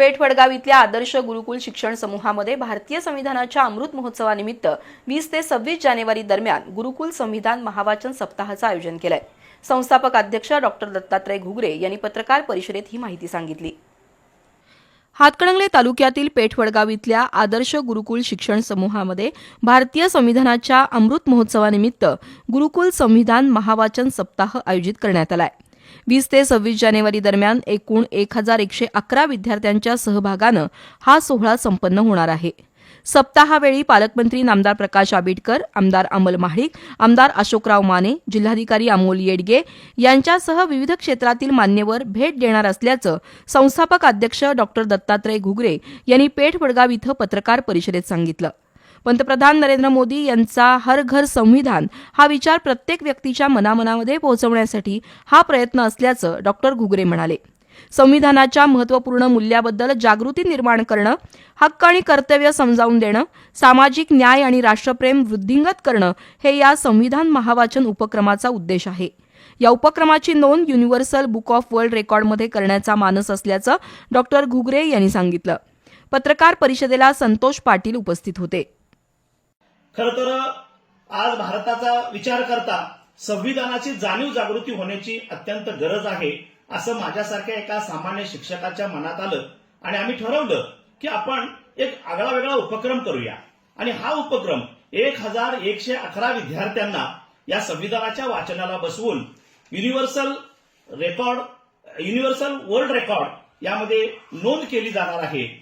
पेठवडगाव इथल्या आदर्श गुरुकुल शिक्षण समूहामध्ये भारतीय संविधानाच्या अमृत महोत्सवानिमित्त वीस ते सव्वीस जानेवारी दरम्यान गुरुकुल संविधान महावाचन सप्ताहाचं आयोजन केलंय. संस्थापक अध्यक्ष डॉक्टर दत्तात्रय घुगरे यांनी पत्रकार परिषदेत ही माहिती सांगितली. हातकणंगले तालुक्यातील पेठवडगाव इथल्या आदर्श गुरुकुल शिक्षण समूहामध्ये भारतीय संविधानाच्या अमृत महोत्सवानिमित्त गुरुकुल संविधान महावाचन सप्ताह आयोजित करण्यात आला आहे वीस ते सव्वीस जानेवारी दरम्यान एकूण एक हजार एकशे अकरा विद्यार्थ्यांच्या सहभागानं हा सोहळा संपन्न होणार आहे. सप्ताहावेळी पालकमंत्री नामदार प्रकाश आबिटकर आमदार अमल महाडिक आमदार अशोकराव माने जिल्हाधिकारी अमोल येडगे यांच्यासह विविध क्षेत्रातील मान्यवर भेट देणार असल्याचं संस्थापक अध्यक्ष डॉ दत्तात्रय घुगरे यांनी पेठ वडगाव इथं पत्रकार परिषदेत सांगितलं. पंतप्रधान नरेंद्र मोदी यांचा हर घर संविधान हा विचार प्रत्येक व्यक्तीच्या मनामनामध्ये पोहोचवण्यासाठी हा प्रयत्न असल्याचं डॉक्टर घुगरे म्हणाले. संविधानाच्या महत्त्वपूर्ण मूल्याबद्दल जागृती निर्माण करणं हक्क आणि कर्तव्य समजावून देणं सामाजिक न्याय आणि राष्ट्रप्रेम वृद्धिंगत करणं हे या संविधान महावाचन उपक्रमाचा उद्देश आहे. या उपक्रमाची नोंद युनिव्हर्सल बुक ऑफ वर्ल्ड रेकॉर्डमध्ये करण्याचा मानस असल्याचं डॉक्टर घुगरे यांनी सांगितलं. पत्रकार परिषदेला संतोष पाटील उपस्थित होते. खर तर आज भारताचा विचार करता संविधानाची जाणीव जागृती होण्याची अत्यंत गरज आहे असं माझ्यासारख्या एका सामान्य शिक्षकाच्या मनात आलं. आणि आम्ही ठरवलं की आपण एक आगळा वेगळा उपक्रम करूया. आणि हा उपक्रम एक हजार एकशे अकरा विद्यार्थ्यांना या संविधानाच्या वाचनाला बसवून universal record universal world record यामध्ये नोंद केली जाणार आहे.